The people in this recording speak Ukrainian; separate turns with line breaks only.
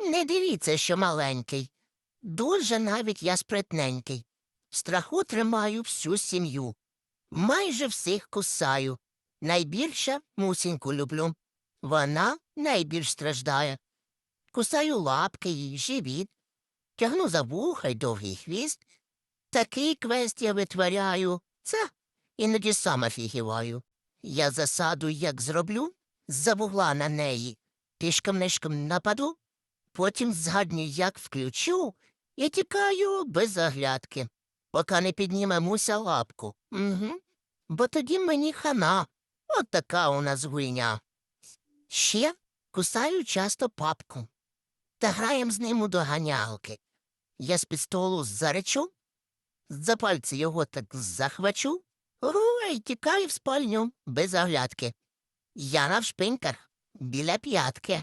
Не дивіться, що маленький. Дуже навіть я спритненький. Страху тримаю всю сім'ю. Майже всіх кусаю. Найбільше мусіньку люблю. Вона найбільш страждає. Кусаю лапки їй, живіт, тягну за вуха й довгий хвіст. Такий квест я витворяю. Це іноді сам офігіваю. Я засаду як зроблю, з-за вугла на неї, тишком-нишком нападу, потім згадню, як включу, і тікаю без оглядки, поки не підніме муся лапку. Угу. Бо тоді мені хана. От така у нас гуйня. Ще кусаю часто папку та граєм з ним у доганялки. Я з під столу заречу, за пальці його так захвачу, ой, тікаю в спальню без оглядки. Я навшпиньках біля п'ятки.